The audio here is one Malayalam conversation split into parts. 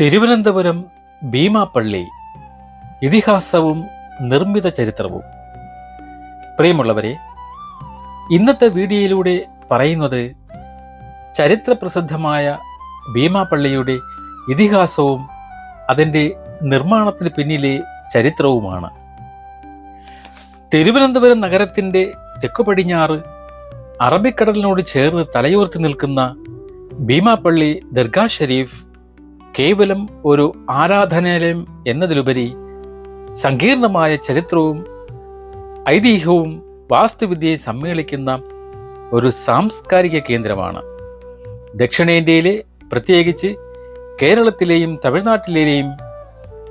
തിരുവനന്തപുരം ഭീമാപ്പള്ളി ഇതിഹാസവും നിർമ്മിത ചരിത്രവും. പ്രിയമുള്ളവരെ ഇന്നത്തെ വീഡിയോയിലൂടെ പറയുന്നത് ചരിത്രപ്രസിദ്ധമായ ഭീമാപ്പള്ളിയുടെ ഇതിഹാസവും അതിന്റെ നിർമ്മാണത്തിന് പിന്നിലെ ചരിത്രവുമാണ്. തിരുവനന്തപുരം നഗരത്തിന്റെ തെക്കു പടിഞ്ഞാറ് അറബിക്കടലിനോട് ചേർന്ന് തലയോർത്തി നിൽക്കുന്ന ഭീമാപ്പള്ളി ദർഗാ ഷരീഫ് കേവലം ഒരു ആരാധനാലയം എന്നതിലുപരി സങ്കീർണമായ ചരിത്രവും ഐതിഹ്യവും വാസ്തുവിദ്യയെ സമ്മേളിക്കുന്ന ഒരു സാംസ്കാരിക കേന്ദ്രമാണ്. ദക്ഷിണേന്ത്യയിലെ പ്രത്യേകിച്ച് കേരളത്തിലെയും തമിഴ്നാട്ടിലെയും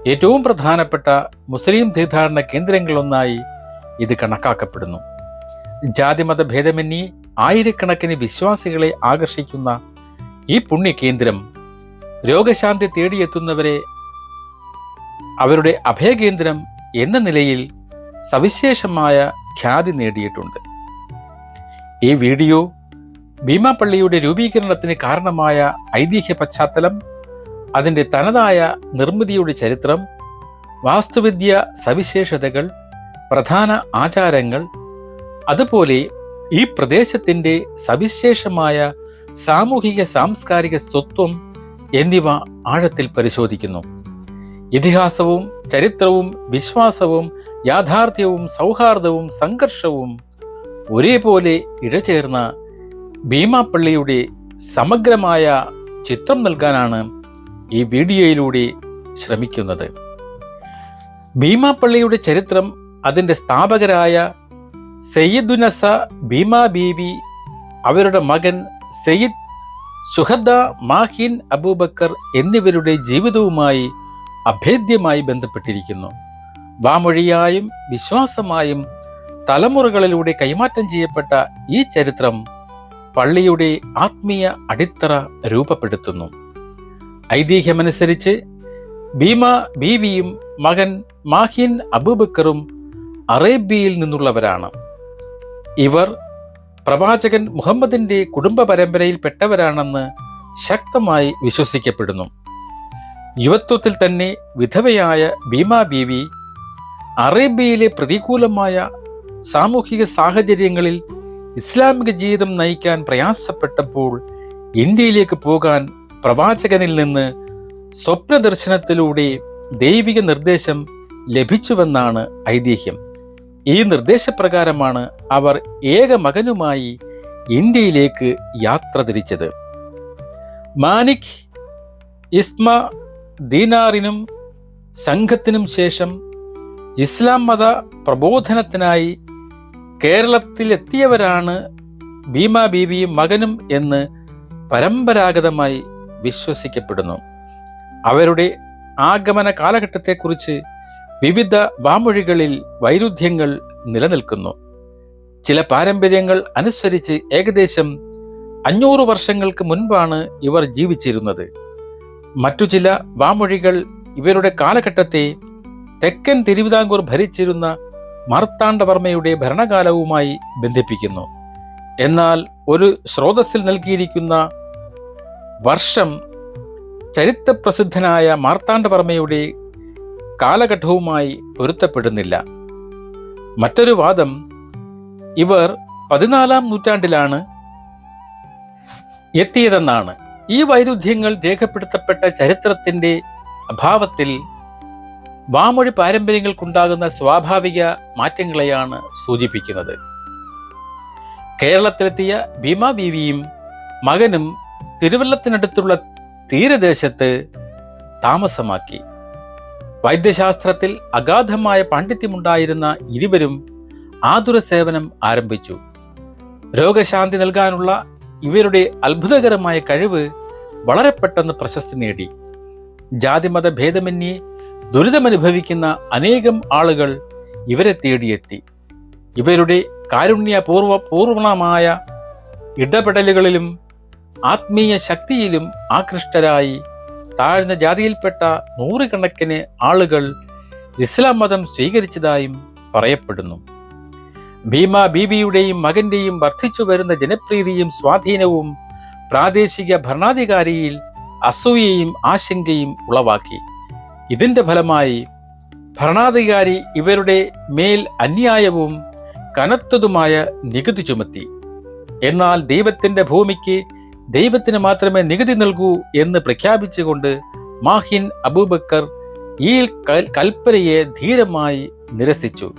ഏറ്റവും പ്രധാനപ്പെട്ട മുസ്ലിം തീർത്ഥാടന കേന്ദ്രങ്ങളൊന്നായി ഇത് കണക്കാക്കപ്പെടുന്നു. ജാതിമത ഭേദമന്യേ ആയിരക്കണക്കിന് വിശ്വാസികളെ ആകർഷിക്കുന്ന ഈ പുണ്യകേന്ദ്രം രോഗശാന്തി തേടിയെത്തുന്നവരെ അവരുടെ അഭയകേന്ദ്രം എന്ന നിലയിൽ സവിശേഷമായ ഖ്യാതി നേടിയിട്ടുണ്ട്. ഈ വീഡിയോ ഭീമാപ്പള്ളിയുടെ രൂപീകരണത്തിന് കാരണമായ ഐതിഹ്യ പശ്ചാത്തലം അതിന്റെ തനതായ നിർമ്മിതിയുടെ ചരിത്രം വാസ്തുവിദ്യ സവിശേഷതകൾ പ്രധാന ആചാരങ്ങൾ അതുപോലെ ഈ പ്രദേശത്തിന്റെ സവിശേഷമായ സാമൂഹിക സാംസ്കാരിക സ്വത്വം എന്നിവ ആഴത്തിൽ പരിശോധിക്കുന്നു. ഇതിഹാസവും ചരിത്രവും വിശ്വാസവും യാഥാർത്ഥ്യവും സൗഹാർദ്ദവും സംഘർഷവും ഒരേപോലെ ഇഴചേർന്ന ഭീമാപ്പള്ളിയുടെ സമഗ്രമായ ചിത്രം നൽകാനാണ് ഈ വീഡിയോയിലൂടെ ശ്രമിക്കുന്നത്. ഭീമാപ്പള്ളിയുടെ ചരിത്രം അതിന്റെ സ്ഥാപകരായ സയ്യിദുനസ ഭീമാ ബീവി അവരുടെ മകൻ സയ്യിദ് സുഹദ മാഹിൻ അബൂബക്കർ എന്നിവരുടെ ജീവിതവുമായി അഭേദ്യമായി ബന്ധപ്പെട്ടിരിക്കുന്നു. വാമൊഴിയായും വിശ്വാസമായും തലമുറകളിലൂടെ കൈമാറ്റം ചെയ്യപ്പെട്ട ഈ ചരിത്രം പള്ളിയുടെ ആത്മീയ അടിത്തറ രൂപപ്പെടുത്തുന്നു. ഐതിഹ്യമനുസരിച്ച് ഭീമ ബീവിയും മകൻ മാഹിൻ അബൂബക്കറും അറേബ്യയിൽ നിന്നുള്ളവരാണ്. ഇവർ പ്രവാചകൻ മുഹമ്മദിന്റെ കുടുംബ പരമ്പരയിൽപ്പെട്ടവരാണെന്ന് ശക്തമായി വിശ്വസിക്കപ്പെടുന്നു. യുവത്വത്തിൽ തന്നെ വിധവയായ ഭീമാ ബീവി അറേബ്യയിലെ പ്രതികൂലമായ സാമൂഹിക സാഹചര്യങ്ങളിൽ ഇസ്ലാമിക ജീവിതം നയിക്കാൻ പ്രയാസപ്പെട്ടപ്പോൾ ഇന്ത്യയിലേക്ക് പോകാൻ പ്രവാചകനിൽ നിന്ന് സ്വപ്നദർശനത്തിലൂടെ ദൈവിക നിർദ്ദേശം ലഭിച്ചുവെന്നാണ് ഐതിഹ്യം. ഈ നിർദ്ദേശപ്രകാരമാണ് അവർ ഏക മകനുമായി ഇന്ത്യയിലേക്ക് യാത്ര തിരിച്ചത്. മാനിക് ഇസ്മ ദീനാറിനും സംഘത്തിനും ശേഷം ഇസ്ലാം മത പ്രബോധനത്തിനായി കേരളത്തിലെത്തിയവരാണ് ഭീമ ബീവിയും മകനും എന്ന് പരമ്പരാഗതമായി വിശ്വസിക്കപ്പെടുന്നു. അവരുടെ ആഗമന കാലഘട്ടത്തെക്കുറിച്ച് വിവിധ വാമൊഴികളിൽ വൈരുദ്ധ്യങ്ങൾ നിലനിൽക്കുന്നു. ചില പാരമ്പര്യങ്ങൾ അനുസരിച്ച് ഏകദേശം അഞ്ഞൂറ് വർഷങ്ങൾക്ക് മുൻപാണ് ഇവർ ജീവിച്ചിരുന്നത്. മറ്റു ചില വാമൊഴികൾ ഇവരുടെ കാലഘട്ടത്തെ തെക്കൻ തിരുവിതാംകൂർ ഭരിച്ചിരുന്ന മാർത്താണ്ഡവർമ്മയുടെ ഭരണകാലവുമായി ബന്ധിപ്പിക്കുന്നു. എന്നാൽ ഒരു സ്രോതസ്സിൽ നൽകിയിരിക്കുന്ന വർഷം ചരിത്രപ്രസിദ്ധനായ മാർത്താണ്ഡവർമ്മയുടെ കാലഘട്ടവുമായി പൊരുത്തപ്പെടുന്നില്ല. മറ്റൊരു വാദം ഇവർ പതിനാലാം നൂറ്റാണ്ടിലാണ് എത്തിയതെന്നാണ്. ഈ വൈരുദ്ധ്യങ്ങൾ രേഖപ്പെടുത്തപ്പെട്ട ചരിത്രത്തിന്റെ അഭാവത്തിൽ വാമൊഴി പാരമ്പര്യങ്ങൾക്കുണ്ടാകുന്ന സ്വാഭാവിക മാറ്റങ്ങളെയാണ് സൂചിപ്പിക്കുന്നത്. കേരളത്തിലെത്തിയ ഭീമ ബീവിയും മകനും തിരുവല്ലത്തിനടുത്തുള്ള തീരദേശത്ത് താമസമാക്കി. വൈദ്യശാസ്ത്രത്തിൽ അഗാധമായ പാണ്ഡിത്യമുണ്ടായിരുന്ന ഇരുവരും ആതുര സേവനം ആരംഭിച്ചു. രോഗശാന്തി നൽകാനുള്ള ഇവരുടെ അത്ഭുതകരമായ കഴിവ് വളരെ പെട്ടെന്ന് പ്രശസ്തി നേടി. ജാതിമത ഭേദമന്യേ ദുരിതമനുഭവിക്കുന്ന അനേകം ആളുകൾ ഇവരെ തേടിയെത്തി. ഇവരുടെ കാരുണ്യപൂർവ പൂർവണമായ ഇടപെടലുകളിലും ആത്മീയ ശക്തിയിലും ആകൃഷ്ടരായി താഴ്ന്ന ജാതിയിൽപ്പെട്ട നൂറുകണക്കിന് ആളുകൾ ഇസ്ലാം മതം സ്വീകരിച്ചതായും പറയപ്പെടുന്നു. ഭീമ ബീബിയുടെയും മകന്റെയും വർദ്ധിച്ചു വരുന്ന ജനപ്രീതിയും സ്വാധീനവും പ്രാദേശിക ഭരണാധികാരിയിൽ അസൂയയും ആശങ്കയും ഉളവാക്കി. ഇതിന്റെ ഫലമായി ഭരണാധികാരി ഇവരുടെ മേൽ അന്യായവും കനത്തതുമായ നികുതി ചുമത്തി. എന്നാൽ ദൈവത്തിന്റെ ഭൂമിക്ക് ദൈവത്തിന് മാത്രമേ നികുതി നൽകൂ എന്ന് പ്രഖ്യാപിച്ചുകൊണ്ട് മാഹിൻ അബൂബക്കർ ഈ കൽ- കൽപ്പനയെ ധീരമായി നിരസിച്ചു.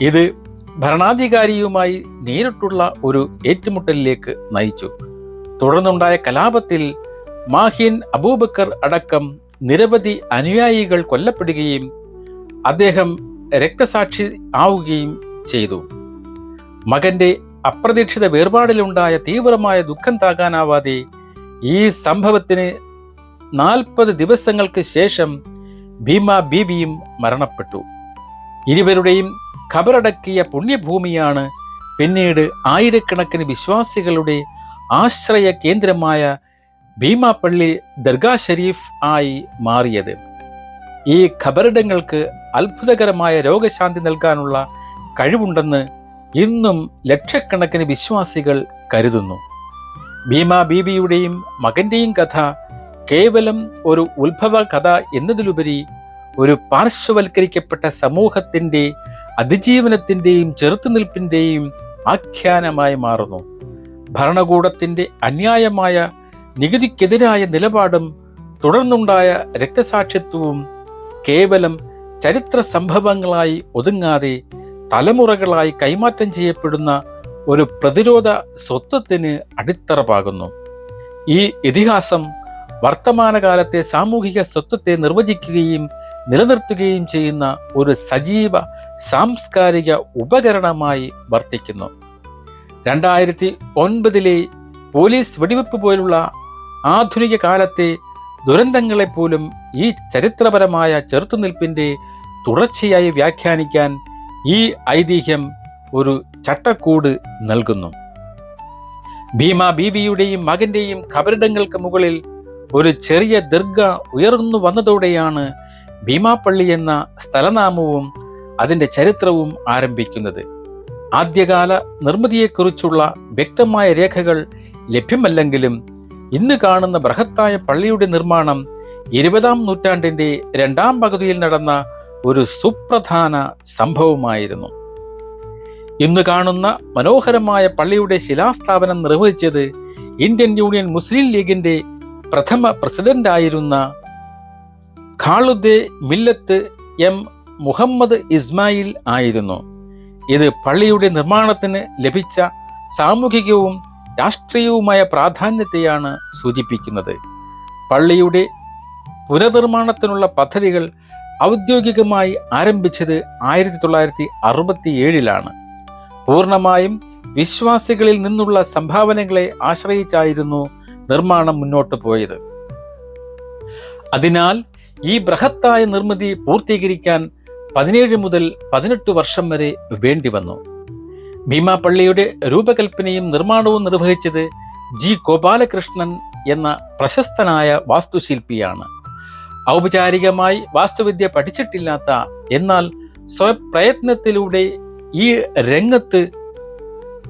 ഇത് ഭരണാധികാരിയുമായി നേരിട്ടുള്ള ഒരു ഏറ്റുമുട്ടലിലേക്ക് നയിച്ചു. തുടർന്നുണ്ടായ കലാപത്തിൽ മാഹിൻ അബൂബക്കർ അടക്കം നിരവധി അനുയായികൾ കൊല്ലപ്പെടുകയും അദ്ദേഹം രക്തസാക്ഷി ആവുകയും ചെയ്തു. മകന്റെ അപ്രതീക്ഷിത വേർപാടിലുണ്ടായ തീവ്രമായ ദുഃഖം താങ്ങാനാവാതെ ഈ സംഭവത്തിന് നാൽപ്പത് ദിവസങ്ങൾക്ക് ശേഷം ഭീമ ബീബിയും മരണപ്പെട്ടു. ഇരുവരുടെയും ഖബറടക്കിയ പുണ്യഭൂമിയാണ് പിന്നീട് ആയിരക്കണക്കിന് വിശ്വാസികളുടെ ആശ്രയ കേന്ദ്രമായ ഭീമാപ്പള്ളി ദർഗാ ഷരീഫ് ആയി മാറിയത്. ഈ ഖബറിടങ്ങൾക്ക് അത്ഭുതകരമായ രോഗശാന്തി നൽകാനുള്ള കഴിവുണ്ടെന്ന് ഇന്നും ലക്ഷക്കണക്കിന് വിശ്വാസികൾ കരുതുന്നു. ഭീമ ബീബിയുടെയും മകന്റെയും കഥ കേവലം ഒരു ഉത്ഭവ കഥ എന്നതിലുപരി ഒരു പാർശ്വവൽക്കരിക്കപ്പെട്ട സമൂഹത്തിന്റെ അതിജീവനത്തിന്റെയും ചെറുത്തുനിൽപ്പിന്റെയും ആഖ്യാനമായി മാറുന്നു. ഭരണകൂടത്തിന്റെ അന്യായമായ നികുതിക്കെതിരായ നിലപാടും തുടർന്നുണ്ടായ രക്തസാക്ഷിത്വവും കേവലം ചരിത്ര സംഭവങ്ങളായി ഒതുങ്ങാതെ തലമുറകളായി കൈമാറ്റം ചെയ്യപ്പെടുന്ന ഒരു പ്രതിരോധ സ്വത്വത്തിന് അടിത്തറ പാകുന്നു ഈ ഇതിഹാസം വർത്തമാനകാലത്തെ സാമൂഹിക സ്വത്വത്തെ നിർവചിക്കുകയും നിലനിർത്തുകയും ചെയ്യുന്ന ഒരു സജീവ സാംസ്കാരിക ഉപകരണമായി വർത്തിക്കുന്നു. രണ്ടായിരത്തി ഒൻപതിലെ പോലീസ് വെടിവെപ്പ് പോലുള്ള ആധുനിക കാലത്തെ ദുരന്തങ്ങളെപ്പോലും ഈ ചരിത്രപരമായ ചെറുത്തുനിൽപ്പിന്റെ തുടർച്ചയായി വ്യാഖ്യാനിക്കാൻ ഈ ഐതിഹ്യം ഒരു ചട്ടക്കൂട് നൽകുന്നു. ഭീമ ബീവിയുടെയും മകന്റെയും ഖബറിടങ്ങൾക്ക് മുകളിൽ ഒരു ചെറിയ ദീർഘ ഉയർന്നു വന്നതോടെയാണ് ഭീമാപ്പള്ളി എന്ന സ്ഥലനാമവും അതിന്റെ ചരിത്രവും ആരംഭിക്കുന്നത്. ആദ്യകാല നിർമ്മിതിയെക്കുറിച്ചുള്ള വ്യക്തമായ രേഖകൾ ലഭ്യമല്ലെങ്കിലും ഇന്ന് കാണുന്ന ബൃഹത്തായ പള്ളിയുടെ നിർമ്മാണം ഇരുപതാം നൂറ്റാണ്ടിന്റെ രണ്ടാം പകുതിയിൽ നടന്ന ഒരു സുപ്രധാന സംഭവമായിരുന്നു. ഇന്ന് കാണുന്ന മനോഹരമായ പള്ളിയുടെ ശിലാസ്ഥാപനം നിർവഹിച്ചത് ഇന്ത്യൻ യൂണിയൻ മുസ്ലിം ലീഗിന്റെ പ്രഥമ പ്രസിഡന്റായിരുന്ന ഖാളുദ്ദേ മില്ലത്ത് എം മുഹമ്മദ് ഇസ്മായിൽ ആയിരുന്നു. ഇത് പള്ളിയുടെ നിർമ്മാണത്തിന് ലഭിച്ച സാമൂഹികവും രാഷ്ട്രീയവുമായ പ്രാധാന്യത്തെയാണ് സൂചിപ്പിക്കുന്നത്. പള്ളിയുടെ പുനർനിർമ്മാണത്തിനുള്ള പദ്ധതികൾ ഔദ്യോഗികമായി ആരംഭിച്ചത് ആയിരത്തി തൊള്ളായിരത്തി അറുപത്തി ഏഴിലാണ് പൂർണമായും വിശ്വാസികളിൽ നിന്നുള്ള സംഭാവനകളെ ആശ്രയിച്ചായിരുന്നു നിർമ്മാണം മുന്നോട്ട് പോയത്. അതിനാൽ ഈ ബൃഹത്തായ നിർമ്മിതി പൂർത്തീകരിക്കാൻ പതിനേഴ് മുതൽ പതിനെട്ട് വർഷം വരെ വേണ്ടി വേണ്ടിവന്നു ഭീമാപള്ളിയുടെ രൂപകൽപ്പനയും നിർമ്മാണവും നിർവഹിച്ചത് ജി. ഗോപാലകൃഷ്ണൻ എന്ന പ്രശസ്തനായ വാസ്തുശില്പിയാണ്. ഔപചാരികമായി വാസ്തുവിദ്യ പഠിച്ചിട്ടില്ലാത്ത എന്നാൽ സ്വപ്രയത്നത്തിലൂടെ ഈ രംഗത്ത്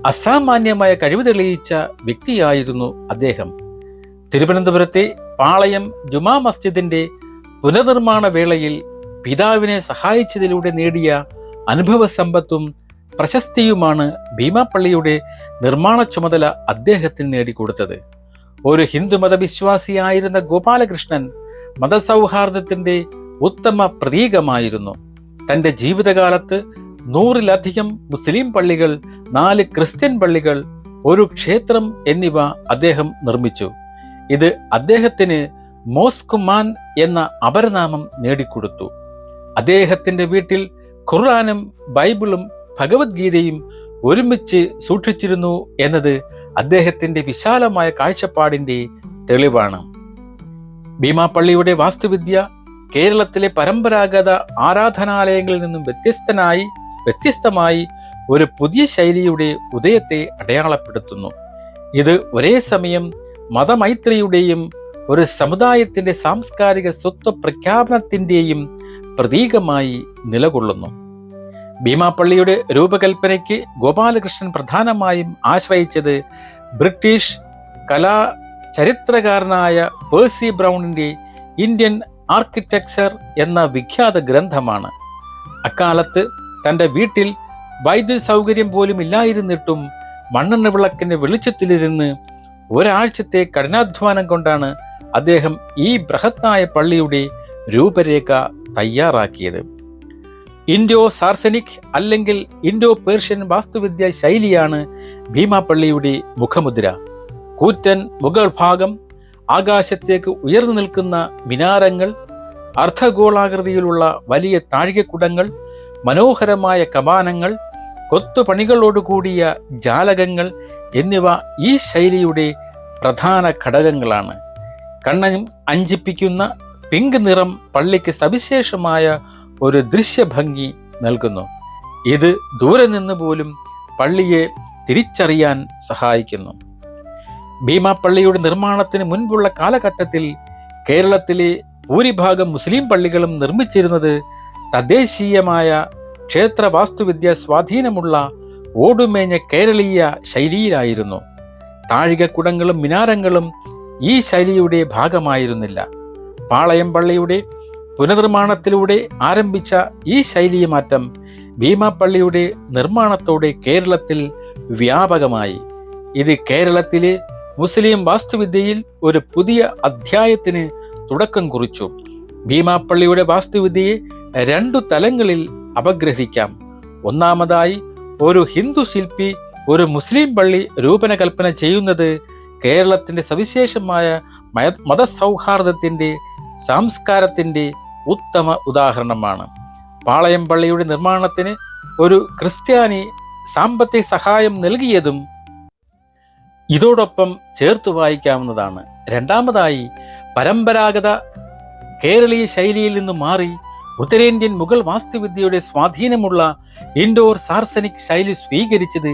അസാമാന്യമായ കഴിവ് തെളിയിച്ച വ്യക്തിയായിരുന്നു അദ്ദേഹം. തിരുവനന്തപുരത്തെ പാളയം ജുമാ മസ്ജിദിന്റെ പുനർനിർമ്മാണ വേളയിൽ പിതാവിനെ സഹായിച്ചതിലൂടെ നേടിയ അനുഭവ സമ്പത്തും പ്രശസ്തിയുമാണ് ഭീമാപ്പള്ളിയുടെ നിർമ്മാണ ചുമതല അദ്ദേഹത്തിന് നേടിക്കൊടുത്തത്. ഒരു ഹിന്ദു മതവിശ്വാസിയായിരുന്ന ഗോപാലകൃഷ്ണൻ മതസൗഹാർദ്ദത്തിന്റെ ഉത്തമ പ്രതീകമായിരുന്നു. തന്റെ ജീവിതകാലത്ത് നൂറിലധികം മുസ്ലിം പള്ളികൾ നാല് ക്രിസ്ത്യൻ പള്ളികൾ ഒരു ക്ഷേത്രം എന്നിവ അദ്ദേഹം നിർമ്മിച്ചു. ഇത് അദ്ദേഹത്തിന് മോസ്കുമാൻ എന്ന അപരനാമം നേടിക്കൊടുത്തു. അദ്ദേഹത്തിന്റെ വീട്ടിൽ ഖുർആാനും ബൈബിളും ഭഗവത്ഗീതയും ഒരുമിച്ച് സൂക്ഷിച്ചിരുന്നു എന്നത് അദ്ദേഹത്തിന്റെ വിശാലമായ കാഴ്ചപ്പാടിന്റെ തെളിവാണ്. ഭീമാപ്പള്ളിയുടെ വാസ്തുവിദ്യ കേരളത്തിലെ പരമ്പരാഗത ആരാധനാലയങ്ങളിൽ നിന്നും വ്യത്യസ്തനായി വ്യത്യസ്തമായി ഒരു പുതിയ ശൈലിയുടെ ഉദയത്തെ അടയാളപ്പെടുത്തുന്നു. ഇത് ഒരേ സമയം മതമൈത്രിയുടെയും ഒരു സമുദായത്തിന്റെ സാംസ്കാരിക സ്വത്വ പ്രഖ്യാപനത്തിന്റെയും പ്രതീകമായി നിലകൊള്ളുന്നു. ഭീമാപ്പള്ളിയുടെ രൂപകൽപ്പനയ്ക്ക് ഗോപാലകൃഷ്ണൻ പ്രധാനമായും ആശ്രയിച്ചത് ബ്രിട്ടീഷ് കലാ ചരിത്രകാരനായ പേഴ്സി ബ്രൗണിന്റെ ഇന്ത്യൻ ആർക്കിടെക്ചർ എന്ന വിഖ്യാത ഗ്രന്ഥമാണ്. അക്കാലത്ത് തന്റെ വീട്ടിൽ വൈദ്യുതി സൗകര്യം പോലും ഇല്ലായിരുന്നിട്ടും മണ്ണെണ്ണ വിളക്കിന്റെ വെളിച്ചത്തിലിരുന്ന് ഒരാഴ്ചത്തെ കഠിനാധ്വാനം കൊണ്ടാണ് അദ്ദേഹം ഈ ബൃഹത്തായ പള്ളിയുടെ രൂപരേഖ തയ്യാറാക്കിയത്. ഇൻഡോ സാർസനിക് അല്ലെങ്കിൽ ഇൻഡോ പേർഷ്യൻ വാസ്തുവിദ്യ ശൈലിയാണ് ഭീമാപ്പള്ളിയുടെ മുഖമുദ്ര. കൂറ്റൻ മുഗൾ ഭാഗം ആകാശത്തേക്ക് ഉയർന്നു നിൽക്കുന്ന മിനാരങ്ങൾ അർദ്ധഗോളാകൃതിയിലുള്ള വലിയ താഴികക്കുടങ്ങൾ മനോഹരമായ കമാനങ്ങൾ കൊത്തുപണികളോടുകൂടിയ ജാലകങ്ങൾ എന്നിവ ഈ ശൈലിയുടെ പ്രധാന ഘടകങ്ങളാണ്. കണ്ണനും അഞ്ചിപ്പിക്കുന്ന പിങ്ക് നിറം പള്ളിക്ക് സവിശേഷമായ ഒരു ദൃശ്യഭംഗി നൽകുന്നു. ഇത് ദൂരെ നിന്ന് പോലും പള്ളിയെ തിരിച്ചറിയാൻ സഹായിക്കുന്നു. ഭീമാപ്പള്ളിയുടെ നിർമ്മാണത്തിന് മുൻപുള്ള കാലഘട്ടത്തിൽ കേരളത്തിലെ ഭൂരിഭാഗം മുസ്ലിം പള്ളികളും നിർമ്മിച്ചിരുന്നത് തദ്ദേശീയമായ ക്ഷേത്ര വാസ്തുവിദ്യ സ്വാധീനമുള്ള ഓടുമേഞ്ഞ കേരളീയ ശൈലിയിലായിരുന്നു. താഴികക്കുടങ്ങളും മിനാരങ്ങളും ഈ ശൈലിയുടെ ഭാഗമായിരുന്നില്ല. പാളയം പള്ളിയുടെ പുനർനിർമ്മാണത്തിലൂടെ ആരംഭിച്ച ഈ ശൈലീയ മാറ്റം ഭീമാപ്പള്ളിയുടെ നിർമ്മാണത്തോടെ കേരളത്തിൽ വ്യാപകമായി. ഇത് കേരളത്തിലെ മുസ്ലിം വാസ്തുവിദ്യയിൽ ഒരു പുതിയ അധ്യായത്തിന് തുടക്കം കുറിച്ചു. ഭീമാപ്പള്ളിയുടെ വാസ്തുവിദ്യയെ രണ്ടു തലങ്ങളിൽ അപഗ്രഹിക്കാം. ഒന്നാമതായി ഒരു ഹിന്ദു ശില്പി ഒരു മുസ്ലിം പള്ളി രൂപനകൽപ്പന ചെയ്യുന്നത് കേരളത്തിന്റെ സവിശേഷമായ മയ- മതസൗഹാർദ്ദത്തിന്റെ സംസ്കാരത്തിന്റെ ഉത്തമ ഉദാഹരണമാണ്. പാളയം പള്ളിയുടെ നിർമ്മാണത്തിന് ഒരു ക്രിസ്ത്യാനി സാമ്പത്തിക സഹായം നൽകിയതും ഇതോടൊപ്പം ചേർത്ത് വായിക്കാവുന്നതാണ്. രണ്ടാമതായി പരമ്പരാഗത കേരളീയ ശൈലിയിൽ നിന്ന് മാറി ഉത്തരേന്ത്യൻ മുഗൾ വാസ്തുവിദ്യയുടെ സ്വാധീനമുള്ള ഇൻഡോർ സാർസനിക് ശൈലി സ്വീകരിച്ചത്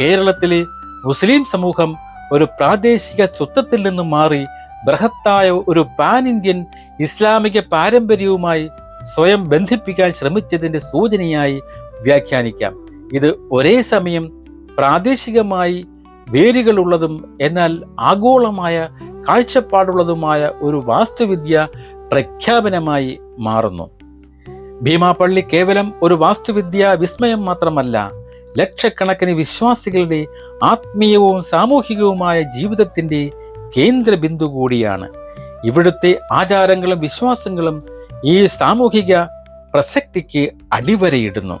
കേരളത്തിലെ മുസ്ലിം സമൂഹം ഒരു പ്രാദേശിക സ്വത്വത്തിൽ നിന്ന് മാറി ബൃഹത്തായ ഒരു പാൻ ഇന്ത്യൻ ഇസ്ലാമിക പാരമ്പര്യവുമായി സ്വയം ബന്ധിപ്പിക്കാൻ ശ്രമിച്ചതിന്റെ സൂചനയായി വ്യാഖ്യാനിക്കാം. ഇത് ഒരേ സമയം പ്രാദേശികമായി വേരുകളുള്ളതും എന്നാൽ ആഗോളമായ കാഴ്ചപ്പാടുള്ളതുമായ ഒരു വാസ്തുവിദ്യ പ്രഖ്യാപനമായി മാറുന്നു. ഭീമാപള്ളി കേവലം ഒരു വാസ്തുവിദ്യ വിസ്മയം മാത്രമല്ല ലക്ഷക്കണക്കിന് വിശ്വാസികളുടെ ആത്മീയവും സാമൂഹികവുമായ ജീവിതത്തിന്റെ കേന്ദ്ര ബിന്ദു കൂടിയാണ്. ഇവിടുത്തെ ആചാരങ്ങളും വിശ്വാസങ്ങളും ഈ സാമൂഹിക പ്രസക്തിക്ക് അടിവരയിടുന്നു.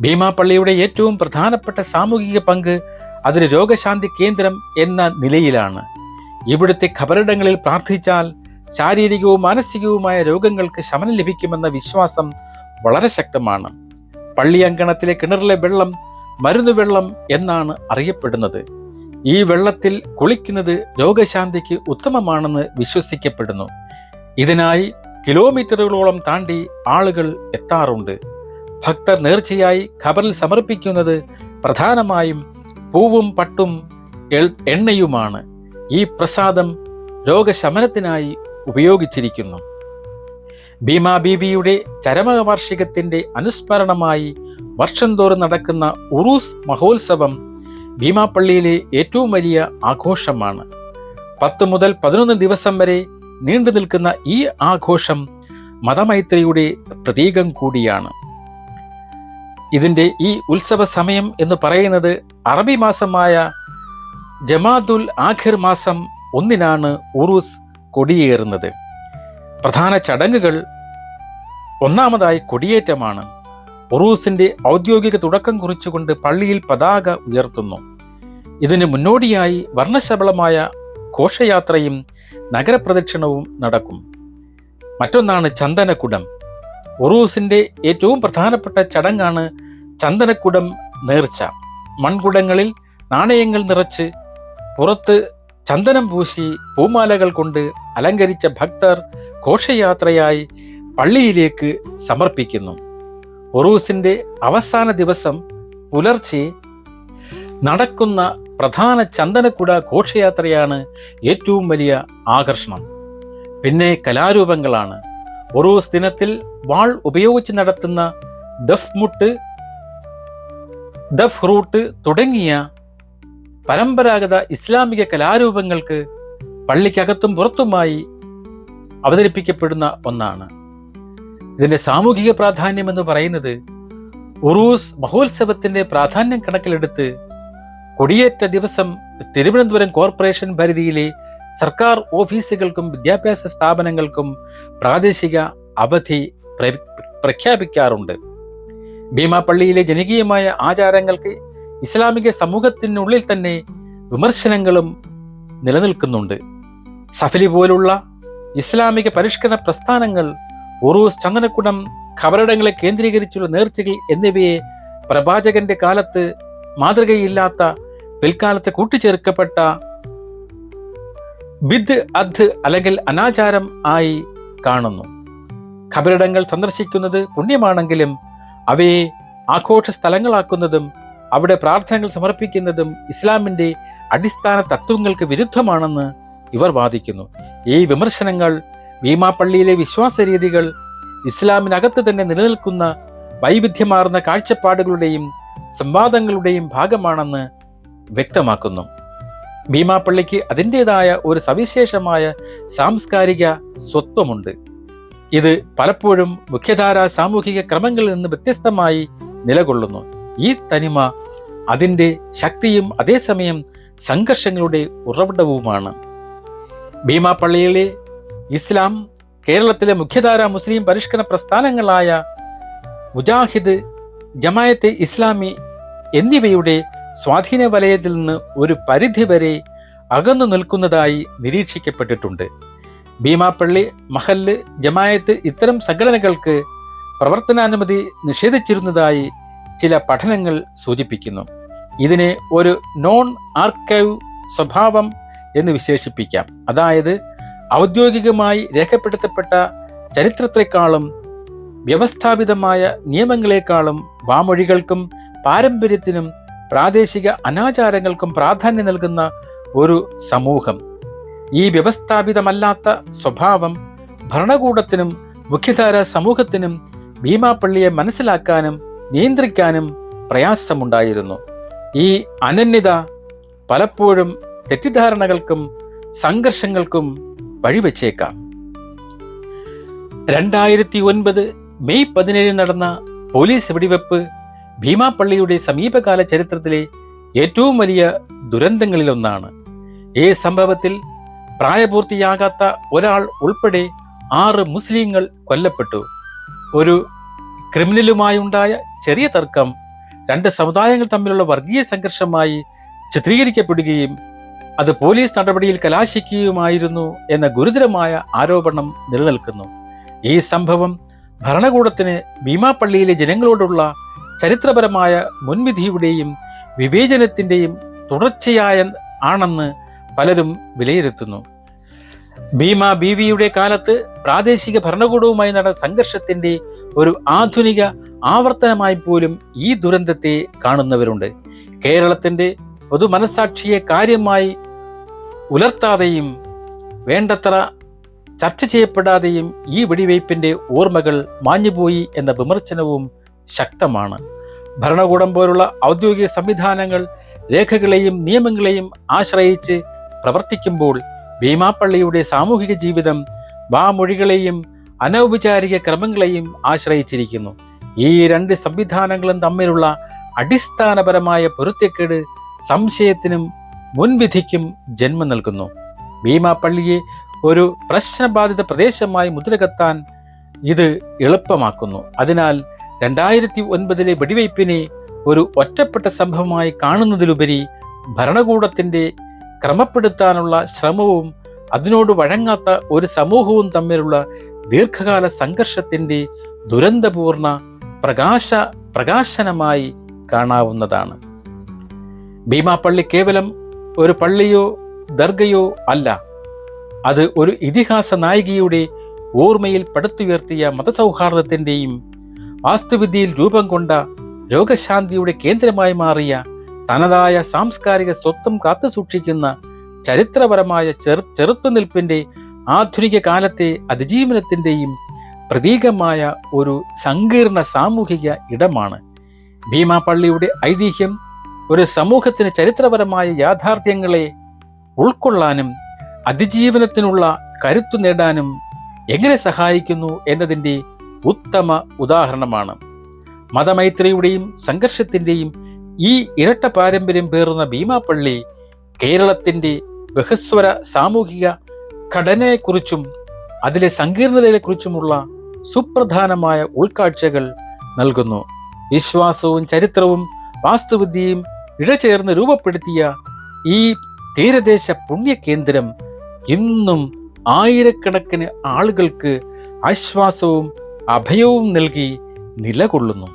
ഭീമാപള്ളിയുടെ ഏറ്റവും പ്രധാനപ്പെട്ട സാമൂഹിക പങ്ക് അതിന് രോഗശാന്തി കേന്ദ്രം എന്ന നിലയിലാണ്. ഇവിടുത്തെ ഖബറിടങ്ങളിൽ പ്രാർത്ഥിച്ചാൽ ശാരീരികവും മാനസികവുമായ രോഗങ്ങൾക്ക് ശമനം ലഭിക്കുമെന്ന വിശ്വാസം വളരെ ശക്തമാണ്. പള്ളി അങ്കണത്തിലെ കിണറിലെ വെള്ളം മരുന്നു വെള്ളം എന്നാണ് അറിയപ്പെടുന്നത്. ഈ വെള്ളത്തിൽ കുളിക്കുന്നത് രോഗശാന്തിക്ക് ഉത്തമമാണെന്ന് വിശ്വസിക്കപ്പെടുന്നു. ഇതിനായി കിലോമീറ്ററുകളോളം താണ്ടി ആളുകൾ എത്താറുണ്ട്. ഭക്തർ നേർച്ചയായി ഖബറിൽ സമർപ്പിക്കുന്നത് പ്രധാനമായും പൂവും പട്ടും എണ്ണയുമാണ് ഈ പ്രസാദം രോഗശമനത്തിനായി ഉപയോഗിച്ചിരിക്കുന്നു. ഭീമാ ബീവിയുടെ ചരമവാർഷികത്തിന്റെ അനുസ്മരണമായി വർഷം തോറും നടക്കുന്ന ഉറൂസ് മഹോത്സവം ഭീമാപ്പള്ളിയിലെ ഏറ്റവും വലിയ ആഘോഷമാണ്. പത്ത് മുതൽ പതിനൊന്ന് ദിവസം വരെ നീണ്ടു നിൽക്കുന്ന ഈ ആഘോഷം മതമൈത്രിയുടെ പ്രതീകം കൂടിയാണ്. ഇതിന്റെ ഈ ഉത്സവ സമയം എന്ന് പറയുന്നത് അറബി മാസമായ ജമാദുൽ ആഖിർ മാസം ഒന്നിനാണ് ഉറൂസ് കൊടിയേറുന്നത്. പ്രധാന ചടങ്ങുകൾ ഒന്നാമതായി കൊടിയേറ്റമാണ്. ഉറൂസിന്റെ ഔദ്യോഗിക തുടക്കം കുറിച്ചുകൊണ്ട് പള്ളിയിൽ പതാക ഉയർത്തുന്നു. ഇതിന് മുന്നോടിയായി വർണശബളമായ ഘോഷയാത്രയും നഗരപ്രദക്ഷിണവും നടക്കും. മറ്റൊന്നാണ് ചന്ദനക്കുടം ഉറൂസിന്റെ ഏറ്റവും പ്രധാനപ്പെട്ട ചടങ്ങാണ് ചന്ദനക്കുടം നേർച്ച. മൺകുടങ്ങളിൽ നാണയങ്ങൾ നിറച്ച് പുറത്ത് ചന്ദനം പൂശി പൂമാലകൾ കൊണ്ട് അലങ്കരിച്ച ഭക്തർ ഘോഷയാത്രയായി പള്ളിയിലേക്ക് സമർപ്പിക്കുന്നു. ഒറൂസിന്റെ അവസാന ദിവസം പുലർച്ചെ നടക്കുന്ന പ്രധാന ചന്ദനക്കുട ഘോഷയാത്രയാണ് ഏറ്റവും വലിയ ആകർഷണം. പിന്നെ കലാരൂപങ്ങളാണ്. ഒറൂസ് ദിനത്തിൽ വാൾ ഉപയോഗിച്ച് നടത്തുന്ന ദഫ് മുട്ട് ദഫ് റൂട്ട് തുടങ്ങിയ പരമ്പരാഗത ഇസ്ലാമിക കലാരൂപങ്ങൾക്ക് പള്ളിക്കകത്തും പുറത്തുമായി അവതരിപ്പിക്കപ്പെടുന്ന ഒന്നാണ്. ഇതിന്റെ സാമൂഹിക പ്രാധാന്യം എന്ന് പറയുന്നത് ഉറൂസ് മഹോത്സവത്തിന്റെ പ്രാധാന്യം കണക്കിലെടുത്ത് കൊടിയേറ്റ ദിവസം തിരുവനന്തപുരം കോർപ്പറേഷൻ പരിധിയിലെ സർക്കാർ ഓഫീസുകൾക്കും വിദ്യാഭ്യാസ സ്ഥാപനങ്ങൾക്കും പ്രാദേശിക അവധി പ്ര- പ്രഖ്യാപിക്കാറുണ്ട്. ഭീമാപ്പള്ളിയിലെ ജനകീയമായ ആചാരങ്ങൾക്ക് ഇസ്ലാമിക സമൂഹത്തിനുള്ളിൽ തന്നെ വിമർശനങ്ങളും നിലനിൽക്കുന്നുണ്ട്. സഫലി പോലുള്ള ഇസ്ലാമിക പരിഷ്കരണ പ്രസ്ഥാനങ്ങൾ ഉറൂസ് ചന്ദനക്കുടം ഖബറിടങ്ങളെ കേന്ദ്രീകരിച്ചുള്ള നേർച്ചകൾ എന്നിവയെ പ്രവാചകന്റെ കാലത്ത് മാതൃകയില്ലാത്ത പിൽക്കാലത്ത് കൂട്ടിച്ചേർക്കപ്പെട്ട ബിദ് അദ് അല്ലെങ്കിൽ അനാചാരം ആയി കാണുന്നു. ഖബറിടങ്ങൾ സന്ദർശിക്കുന്നത് പുണ്യമാണെങ്കിലും അവയെ ആഘോഷ സ്ഥലങ്ങളാക്കുന്നതും അവിടെ പ്രാർത്ഥനകൾ സമർപ്പിക്കുന്നതും ഇസ്ലാമിന്റെ അടിസ്ഥാന തത്വങ്ങൾക്ക് വിരുദ്ധമാണെന്ന് ഇവർ വാദിക്കുന്നു. ഈ വിമർശനങ്ങൾ ഭീമാപ്പള്ളിയിലെ വിശ്വാസ രീതികൾ ഇസ്ലാമിനകത്ത് തന്നെ നിലനിൽക്കുന്ന വൈവിധ്യമാർന്ന കാഴ്ചപ്പാടുകളുടെയും സംവാദങ്ങളുടെയും ഭാഗമാണെന്ന് വ്യക്തമാക്കുന്നു. ഭീമാപ്പള്ളിക്ക് അതിന്റെതായ ഒരു സവിശേഷമായ സാംസ്കാരിക സ്വത്വമുണ്ട്. ഇത് പലപ്പോഴും മുഖ്യധാരാ സാമൂഹിക ക്രമങ്ങളിൽ നിന്ന് വ്യത്യസ്തമായി നിലകൊള്ളുന്നു. ഈ തനിമ അതിന്റെ ശക്തിയും അതേസമയം സംഘർഷങ്ങളുടെ ഉറവിടവുമാണ്. ഭീമാപ്പള്ളിയിലെ ഇസ്ലാം കേരളത്തിലെ മുഖ്യധാര മുസ്ലിം പരിഷ്കരണ പ്രസ്ഥാനങ്ങളായ മുജാഹിദ് ജമായത്തെ ഇസ്ലാമി എന്നിവയുടെ സ്വാധീന വലയത്തിൽ നിന്ന് ഒരു പരിധി വരെ അകന്നു നിൽക്കുന്നതായി നിരീക്ഷിക്കപ്പെട്ടിട്ടുണ്ട്. ഭീമാപ്പള്ളി മഹല്ല് ജമായത്ത് ഇത്തരം സംഘടനകൾക്ക് പ്രവർത്തനാനുമതി നിഷേധിച്ചിരുന്നതായി ചില പഠനങ്ങൾ സൂചിപ്പിക്കുന്നു. ഇതിനെ ഒരു നോൺ ആർക്കൈവ് സ്വഭാവം എന്ന് വിശേഷിപ്പിക്കാം. അതായത് ഔദ്യോഗികമായി രേഖപ്പെടുത്തപ്പെട്ട ചരിത്രത്തെക്കാളും വ്യവസ്ഥാപിതമായ നിയമങ്ങളെക്കാളും വാമൊഴികൾക്കും പാരമ്പര്യത്തിനും പ്രാദേശിക അനാചാരങ്ങൾക്കും പ്രാധാന്യം നൽകുന്ന ഒരു സമൂഹം. ഈ വ്യവസ്ഥാപിതമല്ലാത്ത സ്വഭാവം ഭരണകൂടത്തിനും മുഖ്യധാര സമൂഹത്തിനും ഭീമാപ്പള്ളിയെ മനസ്സിലാക്കാനും നിയന്ത്രിക്കാനും പ്രയാസമുണ്ടായിരുന്നു. ഈ അനന്യത പലപ്പോഴും തെറ്റിദ്ധാരണകൾക്കും സംഘർഷങ്ങൾക്കും വഴിവെച്ചേക്കാം. രണ്ടായിരത്തി ഒൻപത് മെയ് പതിനേഴിന് നടന്ന പോലീസ് വെടിവെപ്പ് ഭീമാപ്പള്ളിയുടെ സമീപകാല ചരിത്രത്തിലെ ഏറ്റവും വലിയ ദുരന്തങ്ങളിലൊന്നാണ്. ഈ സംഭവത്തിൽ പ്രായപൂർത്തിയാകാത്ത ഒരാൾ ഉൾപ്പെടെ ആറ് മുസ്ലിങ്ങൾ കൊല്ലപ്പെട്ടു. ഒരു ക്രിമിനലുമായുണ്ടായ ചെറിയ തർക്കം രണ്ട് സമുദായങ്ങൾ തമ്മിലുള്ള വർഗീയ സംഘർഷമായി ചിത്രീകരിക്കപ്പെടുകയും അത് പോലീസ് നടപടിയിൽ കലാശിക്കുകയുമായിരുന്നു എന്ന ഗുരുതരമായ ആരോപണം നിലനിൽക്കുന്നു. ഈ സംഭവം ഭരണകൂടത്തിന് ഭീമാപ്പള്ളിയിലെ ജനങ്ങളോടുള്ള ചരിത്രപരമായ മുൻവിധിയുടെയും വിവേചനത്തിന്റെയും തുടർച്ചയായ ആണെന്ന് പലരും വിലയിരുത്തുന്നു. ഭീമ ബീവിയുടെ കാലത്ത് പ്രാദേശിക ഭരണകൂടവുമായി നടന്ന സംഘർഷത്തിന്റെ ഒരു ആധുനിക ആവർത്തനമായി പോലും ഈ ദുരന്തത്തെ കാണുന്നവരുണ്ട്. കേരളത്തിന്റെ പൊതുമനസാക്ഷിയെ കാര്യമായി ഉലർത്താതെയും വേണ്ടത്ര ചർച്ച ചെയ്യപ്പെടാതെയും ഈ വെടിവയ്പ്പിന്റെ ഓർമ്മകൾ മാഞ്ഞുപോയി എന്ന വിമർശനവും ശക്തമാണ്. ഭരണകൂടം പോലുള്ള ഔദ്യോഗിക സംവിധാനങ്ങൾ രേഖകളെയും നിയമങ്ങളെയും ആശ്രയിച്ച് പ്രവർത്തിക്കുമ്പോൾ ഭീമാപ്പള്ളിയുടെ സാമൂഹിക ജീവിതം വാമൊഴികളെയും അനൗപചാരിക ക്രമങ്ങളെയും ആശ്രയിച്ചിരിക്കുന്നു. ഈ രണ്ട് സംവിധാനങ്ങളും തമ്മിലുള്ള അടിസ്ഥാനപരമായ പൊരുത്തക്കേട് സംശയത്തിനും മുൻവിധിക്കും ജന്മം നൽകുന്നു. ഭീമാപ്പള്ളിയെ ഒരു പ്രശ്നബാധിത പ്രദേശമായി മുദ്രകത്താൻ ഇത് എളുപ്പമാക്കുന്നു. അതിനാൽ രണ്ടായിരത്തി ഒൻപതിലെ വെടിവയ്പ്പിനെ ഒരു ഒറ്റപ്പെട്ട സംഭവമായി കാണുന്നതിലുപരി ഭരണകൂടത്തിന്റെ ക്രമപ്പെടുത്താനുള്ള ശ്രമവും അതിനോട് വഴങ്ങാത്ത ഒരു സമൂഹവും തമ്മിലുള്ള ദീർഘകാല സംഘർഷത്തിന്റെ ദുരന്തപൂർണ പ്രകാശ പ്രകാശനമായി കാണാവുന്നതാണ്. ഭീമാപ്പള്ളി കേവലം ഒരു പള്ളിയോ ദർഗയോ അല്ല. അത് ഒരു ഇതിഹാസ നായികയുടെ ഓർമ്മയിൽ പടുത്തുയർത്തിയ മതസൗഹാർദ്ദത്തിന്റെയും വാസ്തുവിദ്യയിൽ രൂപം കൊണ്ട രോഗശാന്തിയുടെ കേന്ദ്രമായി മാറിയ തനതായ സാംസ്കാരിക സ്വത്വം കാത്തുസൂക്ഷിക്കുന്ന ചരിത്രപരമായ ചെറു ചെറുത്തുനിൽപ്പിന്റെ ആധുനിക കാലത്തെ അതിജീവനത്തിന്റെയും പ്രതീകമായ ഒരു സങ്കീർണ സാമൂഹിക ഇടമാണ്. ഭീമാപള്ളിയുടെ ഐതിഹ്യം ഒരു സമൂഹത്തിന് ചരിത്രപരമായ യാഥാർത്ഥ്യങ്ങളെ ഉൾക്കൊള്ളാനും അതിജീവനത്തിനുള്ള കരുത്തു നേടാനും എങ്ങനെ സഹായിക്കുന്നു എന്നതിന്റെ ഉത്തമ ഉദാഹരണമാണ്. മതമൈത്രിയുടെയും സംഘർഷത്തിന്റെയും ഈ ഇരട്ട പാരമ്പര്യം പേറുന്ന ഭീമാപ്പള്ളി കേരളത്തിന്റെ ബഹസ്വര സാമൂഹിക ഘടനയെക്കുറിച്ചും അതിലെ സങ്കീർണതയെക്കുറിച്ചുമുള്ള സുപ്രധാനമായ ഉൾക്കാഴ്ചകൾ നൽകുന്നു. വിശ്വാസവും ചരിത്രവും വാസ്തുവിദ്യയും ഇഴചേർന്ന് രൂപപ്പെടുത്തിയ ഈ തീരദേശ പുണ്യകേന്ദ്രം ഇന്നും ആയിരക്കണക്കിന് ആളുകൾക്ക് ആശ്വാസവും അഭയവും നൽകി നിലകൊള്ളുന്നു.